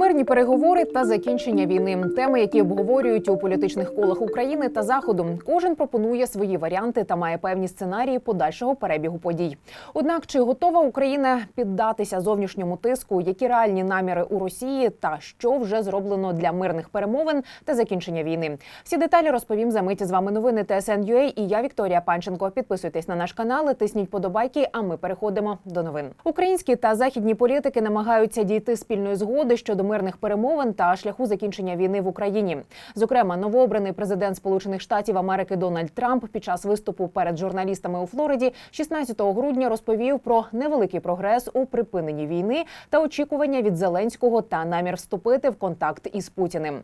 Мирні переговори та закінчення війни теми, які обговорюють у політичних колах України та заходу. Кожен пропонує свої варіанти та має певні сценарії подальшого перебігу подій. Однак, чи готова Україна піддатися зовнішньому тиску, які реальні наміри у Росії, та що вже зроблено для мирних перемовин та закінчення війни? Всі деталі розповім за мить. З вами новини ТСН.UA і я Вікторія Панченко. Підписуйтесь на наш канал, тисніть подобайки. А ми переходимо до новин. Українські та західні політики намагаються дійти спільної згоди щодо мирних перемовин та шляху закінчення війни в Україні. Зокрема, новообраний президент Сполучених Штатів Америки Дональд Трамп під час виступу перед журналістами у Флориді 16 грудня розповів про невеликий прогрес у припиненні війни та очікування від Зеленського та намір вступити в контакт із Путіним.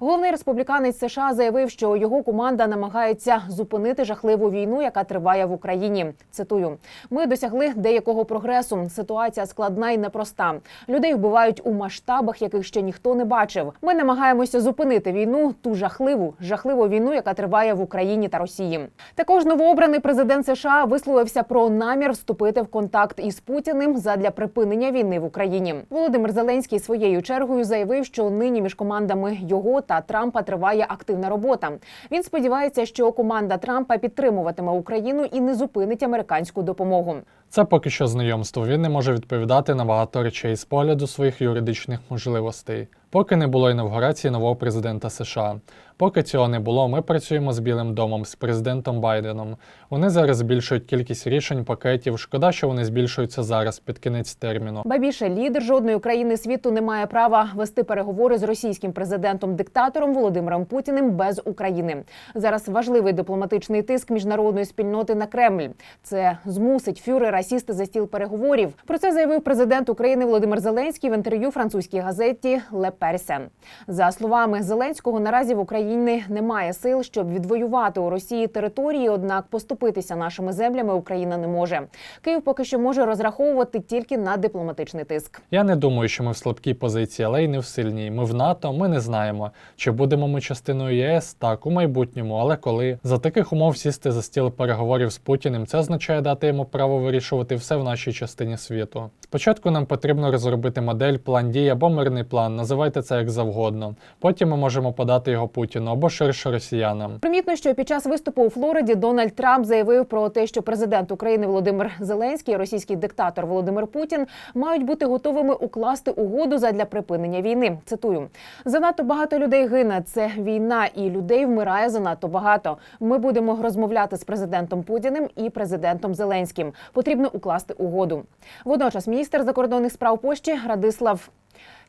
Головний республіканець США заявив, що його команда намагається зупинити жахливу війну, яка триває в Україні. Цитую: ми досягли деякого прогресу. Ситуація складна і непроста. Людей вбивають у масштабах, яких ще ніхто не бачив. Ми намагаємося зупинити війну, ту жахливу, жахливу війну, яка триває в Україні та Росії. Також новообраний президент США висловився про намір вступити в контакт із Путіним задля припинення війни в Україні. Володимир Зеленський своєю чергою заявив, що нині між командами його та Трампа триває активна робота. Він сподівається, що команда Трампа підтримуватиме Україну і не зупинить американську допомогу. Це поки що знайомство. Він не може відповідати на багато речей з погляду своїх юридичних можливостей. Поки не було інавгурації нового президента США. Поки цього не було, ми працюємо з Білим домом, з президентом Байденом. Вони зараз збільшують кількість рішень, пакетів. Шкода, що вони збільшуються зараз під кінець терміну. Ба більше лідер жодної країни світу не має права вести переговори з російським президентом-диктатором Володимиром Путіним без України. Зараз важливий дипломатичний тиск міжнародної спільноти на Кремль. Це змусить фюрера сісти за стіл переговорів. Про це заявив президент України Володимир Зеленський в інтерв'ю французькій газеті Ле Персен. За словами Зеленського, наразі в Україні немає сил, щоб відвоювати у Росії території. Однак поступитися нашими землями Україна не може. Київ поки що може розраховувати тільки на дипломатичний тиск. Я не думаю, що ми в слабкій позиції, але й не в сильній. Ми в НАТО, ми не знаємо, чи будемо ми частиною ЄС так у майбутньому, але коли за таких умов сісти за стіл переговорів з Путіним, це означає дати йому право вирішувати все в нашій частині світу. Спочатку нам потрібно розробити модель, план дій або мирний план. Називайте це як завгодно. Потім ми можемо подати його Путіну або ширше росіянам. Примітно, що під час виступу у Флориді Дональд Трамп заявив про те, що президент України Володимир Зеленський, і російський диктатор Володимир Путін мають бути готовими укласти угоду задля припинення війни. Цитую: занадто багато людей гине. Це війна, і людей вмирає занадто багато. Ми будемо розмовляти з президентом Путіним і президентом Зеленським. Потрібно укласти угоду. Водночас, міністр закордонних справ Польщі Радислав.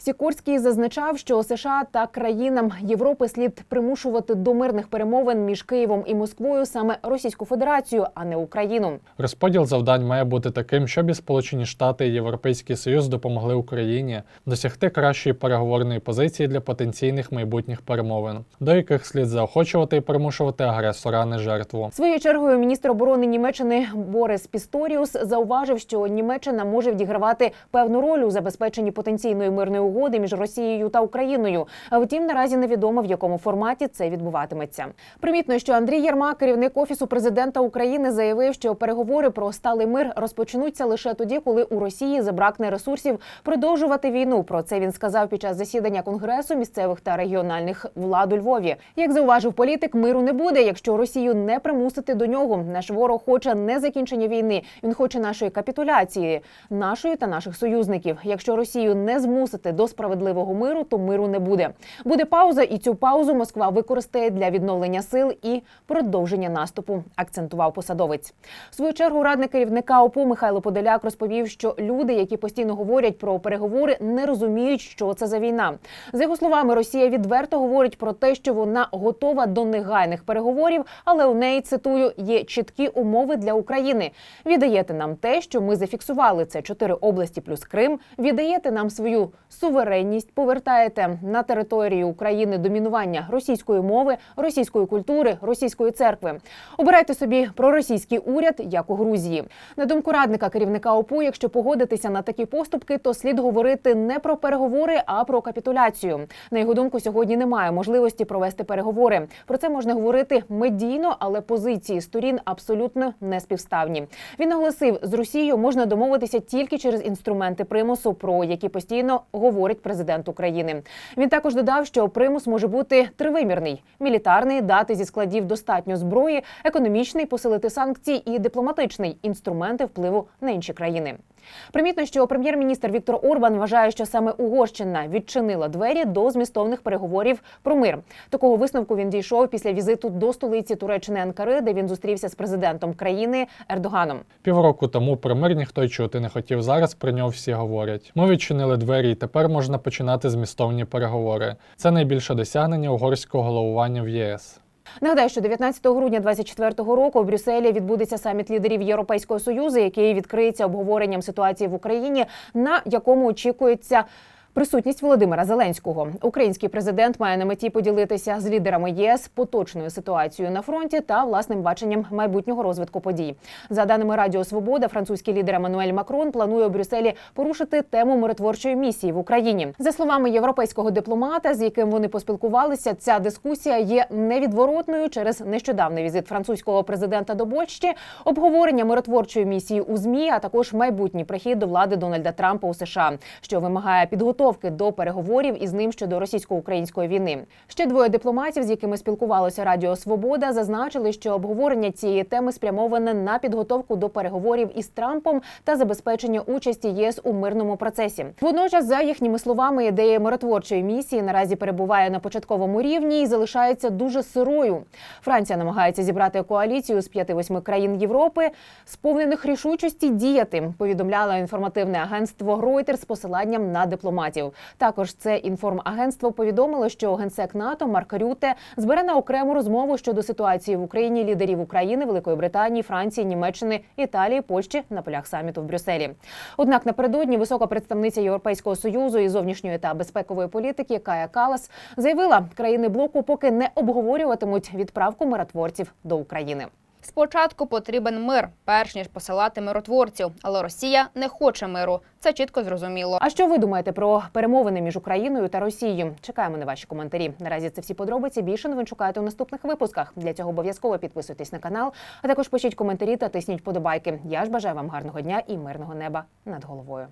Сікорський зазначав, що США та країнам Європи слід примушувати до мирних перемовин між Києвом і Москвою саме Російську Федерацію, а не Україну. Розподіл завдань має бути таким, щоб і Сполучені Штати і Європейський Союз допомогли Україні досягти кращої переговорної позиції для потенційних майбутніх перемовин, до яких слід заохочувати і примушувати агресора, а не жертву. Своєю чергою міністр оборони Німеччини Борис Пісторіус зауважив, що Німеччина може відігравати певну роль у забезпеченні потенційної мирної угоди між Росією та Україною. Втім, наразі невідомо в якому форматі це відбуватиметься. Примітно, що Андрій Єрмак, керівник офісу президента України, заявив, що переговори про сталий мир розпочнуться лише тоді, коли у Росії забракне ресурсів продовжувати війну. Про це він сказав під час засідання конгресу місцевих та регіональних влад у Львові. Як зауважив політик, миру не буде, якщо Росію не примусити до нього. Наш ворог хоче не закінчення війни. Він хоче нашої капітуляції, нашої та наших союзників. Якщо Росію не змусити до справедливого миру, то миру не буде. Буде пауза, і цю паузу Москва використає для відновлення сил і продовження наступу. Акцентував посадовець. В свою чергу радник керівника ОПУ Михайло Подоляк розповів, що люди, які постійно говорять про переговори, не розуміють, що це за війна. За його словами, Росія відверто говорить про те, що вона готова до негайних переговорів, але у неї цитую є чіткі умови для України. Віддаєте нам те, що ми зафіксували. Це чотири області плюс Крим. Віддаєте нам свою суверенність, повертаєте на територію України домінування російської мови, російської культури, російської церкви. Обирайте собі проросійський уряд, як у Грузії. На думку радника керівника ОПУ, якщо погодитися на такі поступки, то слід говорити не про переговори, а про капітуляцію. На його думку, сьогодні немає можливості провести переговори. Про це можна говорити медійно, але позиції сторін абсолютно не співставні. Він наголосив, з Росією можна домовитися тільки через інструменти примусу, про які постійно говорить президент України. Він також додав, що примус може бути тривимірний: мілітарний дати зі складів достатньо зброї, економічний посилити санкції і дипломатичний інструменти впливу на інші країни. Примітно, що прем'єр-міністр Віктор Орбан вважає, що саме Угорщина відчинила двері до змістовних переговорів про мир. Такого висновку він дійшов після візиту до столиці Туреччини Анкари, де він зустрівся з президентом країни Ердоганом. Півроку тому про мир ніхто чути не хотів. Зараз про нього всі говорять. Ми відчинили двері, і тепер можна починати змістовні переговори. Це найбільше досягнення угорського головування в ЄС. Нагадаю, що 19 грудня 2024 року у Брюсселі відбудеться саміт лідерів Європейського союзу, який відкриється обговоренням ситуації в Україні, на якому очікується. Присутність Володимира Зеленського український президент має на меті поділитися з лідерами ЄС поточною ситуацією на фронті та власним баченням майбутнього розвитку подій. За даними Радіо Свобода, французький лідер Еммануель Макрон планує у Брюсселі порушити тему миротворчої місії в Україні. За словами європейського дипломата, з яким вони поспілкувалися, ця дискусія є невідворотною через нещодавний візит французького президента до Польщі, обговорення миротворчої місії у змі, а також майбутній прихід до влади Дональда Трампа у США, що вимагає підготовки до переговорів із ним щодо російсько-української війни. Ще двоє дипломатів, з якими спілкувалося Радіо Свобода, зазначили, що обговорення цієї теми спрямоване на підготовку до переговорів із Трампом та забезпечення участі ЄС у мирному процесі. Водночас, за їхніми словами, ідея миротворчої місії наразі перебуває на початковому рівні і залишається дуже сирою. Франція намагається зібрати коаліцію з 5-8 країн Європи, сповнених рішучості діяти. Повідомляло інформативне агентство Reuters з посиланням на дипломатів. Також це інформагентство повідомило, що генсек НАТО Марк Рюте збере на окрему розмову щодо ситуації в Україні лідерів України, Великої Британії, Франції, Німеччини, Італії, Польщі на полях саміту в Брюсселі. Однак напередодні висока представниця Європейського союзу і зовнішньої та безпекової політики Кая Калас заявила, країни блоку поки не обговорюватимуть відправку миротворців до України. Спочатку потрібен мир, перш ніж посилати миротворців, але Росія не хоче миру. Це чітко зрозуміло. А що ви думаєте про перемовини між Україною та Росією? Чекаємо на ваші коментарі. Наразі це всі подробиці. Більше новин шукайте у наступних випусках. Для цього обов'язково підписуйтесь на канал, а також пишіть коментарі та тисніть подобайки. Я ж бажаю вам гарного дня і мирного неба над головою.